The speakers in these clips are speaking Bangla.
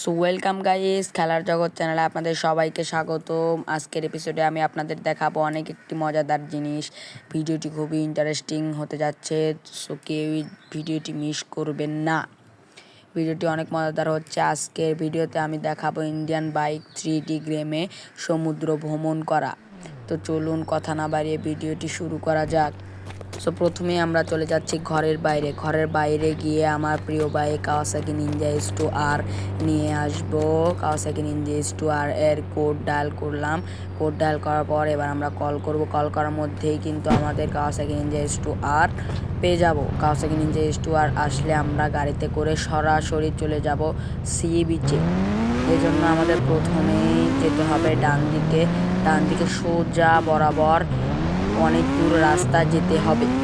সো ওয়েলকাম গাইস খেলার জগৎ চ্যানেলে আপনাদের সবাইকে স্বাগত আজকের এপিসোডে আমি আপনাদের দেখাবো অনেক একটি মজাদার জিনিস। ভিডিওটি খুবই ইন্টারেস্টিং হতে যাচ্ছে সো কেউই ভিডিওটি মিস করবেন না। ভিডিওটি অনেক মজাদার হচ্ছে। আজকের ভিডিওতে আমি দেখাবো ইন্ডিয়ান বাইক থ্রি ডি গেমে সমুদ্র ভ্রমণ করা। তো চলুন, কথা না বাড়িয়ে ভিডিওটি শুরু করা যাক। সো প্রথমে আমরা চলে যাচ্ছি ঘরের বাইরে। ঘরের বাইরে গিয়ে আমার প্রিয় bike Kawasaki Ninja S two R নিয়ে আসব। Kawasaki Ninja S two R এর কোড ডায়াল করলাম। কোড ডায়াল করার পর এবার আমরা কল করব। কল করার মধ্যেই কিন্তু আমাদের Kawasaki Ninja S two R পেয়ে যাব। Kawasaki Ninja S two R আসলে আমরা গাড়িতে করে সরাসরি চলে যাব সি বিচে এই জন্য আমাদের প্রথমেই যেতে হবে ডান দিকে ডান দিকে সোজা বরাবর অনেক দূর রাস্তা যেতে হবে।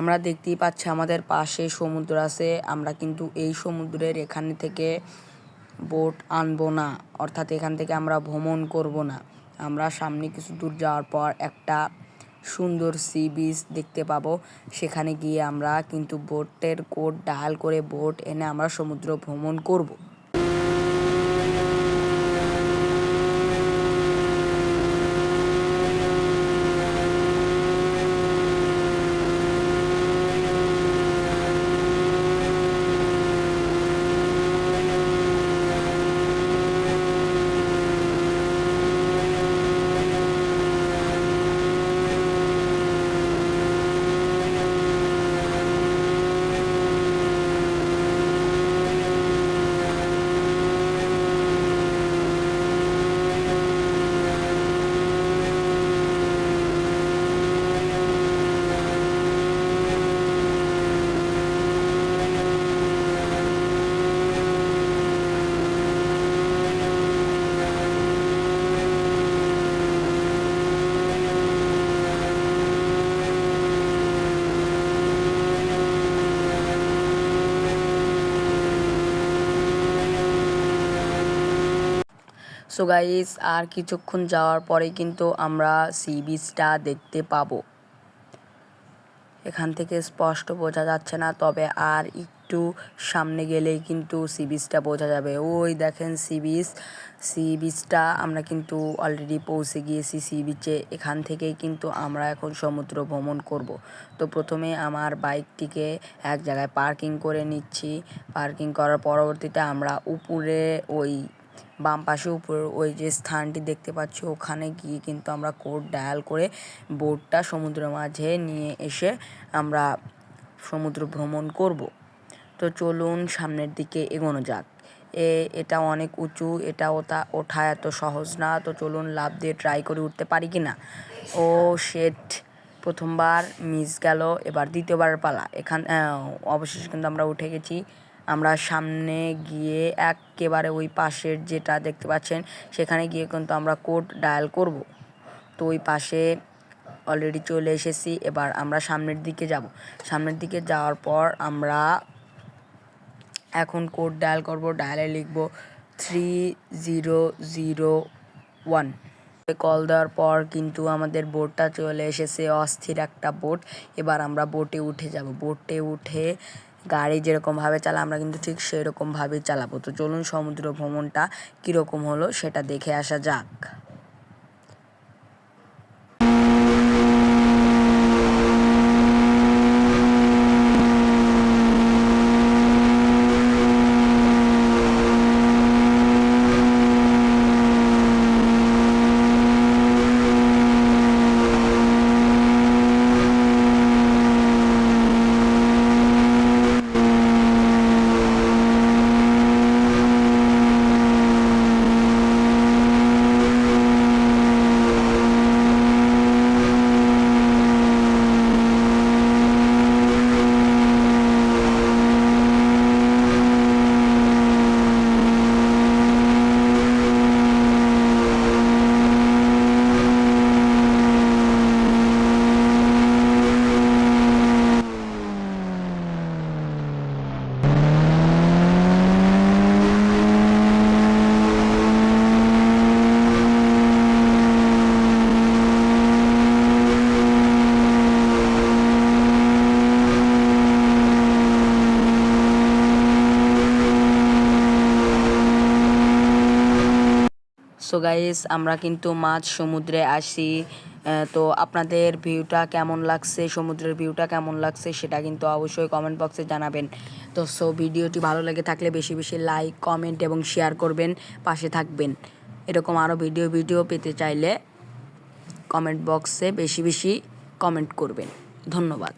আমরা দেখতেই পাচ্ছি আমাদের পাশে সমুদ্র আছে। আমরা কিন্তু এই সমুদ্রের এখান থেকে বোট আনব না, অর্থাৎ এখান থেকে আমরা ভ্রমণ করব না। আমরা সামনে কিছু দূর যাওয়ার পর একটা সুন্দর সি বিচ দেখতে পাবো। সেখানে গিয়ে আমরা কিন্তু বোটের কোড ডায়াল করে বোট এনে আমরা সমুদ্র ভ্রমণ করব। সো গাইস আর কিছুক্ষণ যাওয়ার পরে কিন্তু আমরা সি বিচটা দেখতে পাবো। এখান থেকে স্পষ্ট বোঝা যাচ্ছে না, তবে আর একটু সামনে গেলেই কিন্তু সি বিচটা বোঝা যাবে। ওই দেখেন সি বিচ সি বিচটা আমরা কিন্তু অলরেডি পৌঁছে গিয়েছি সি বিচে এখান থেকেই কিন্তু আমরা এখন সমুদ্র ভ্রমণ করব। তো প্রথমে আমার বাইকটিকে এক জায়গায় পার্কিং করে নিচ্ছি। পার্কিং করার পরবর্তীতে আমরা উপরে ওই বাম পাশে উপর ওই যে স্থানটি দেখতে পাচ্ছি, ওখানে গিয়ে কিন্তু আমরা কোড ডায়াল করে বোটটা সমুদ্রের মাঝে নিয়ে এসে আমরা সমুদ্র ভ্রমণ করব। তো চলুন সামনের দিকে এগোনো যাক। এ, এটা অনেক উঁচু, এটা ওটা, ওঠা এত সহজ না। তো চলুন লাভ দিয়ে ট্রাই করে উঠতে পারি কি না? ও শেট প্রথমবার মিস গেল, এবার দ্বিতীয়বার পালা। এখান, অবশেষে কিন্তু আমরা উঠে গেছি। আমরা সামনে গিয়ে একেবারে ওই পাশের যেটা দেখতে পাচ্ছেন, সেখানে গিয়ে কিন্তু আমরা কোড ডায়াল করব। তো ওই পাশে অলরেডি চলে এসেছি, এবার আমরা সামনের দিকে যাব। সামনের দিকে যাওয়ার পর আমরা এখন কোড ডায়াল করব, ডায়ালে লিখব three zero zero one call দেওয়ার পর কিন্তু আমাদের বোটটা চলে এসেছে, অস্থির একটা বোট এবার আমরা বোটে উঠে যাব। বোটে উঠে গাড়ি যেরকমভাবে চালা, আমরা কিন্তু ঠিক সেরকমভাবেই চালাবো। তো চলুন সমুদ্র ভ্রমণটা কীরকম হলো সেটা দেখে আসা যাক। সো গাইস আমরা কিন্তু মাঝ সমুদ্রে আসি তো আপনাদের ভিউটা কেমন লাগছে, সমুদ্রের ভিউটা কেমন লাগছে সেটা কিন্তু অবশ্যই কমেন্ট বক্সে জানাবেন। তো সো ভিডিওটি ভালো লেগে থাকলে বেশি বেশি লাইক কমেন্ট এবং শেয়ার করবেন, পাশে থাকবেন। এরকম আরও ভিডিও ভিডিও পেতে চাইলে কমেন্ট বক্সে বেশি বেশি কমেন্ট করবেন। ধন্যবাদ।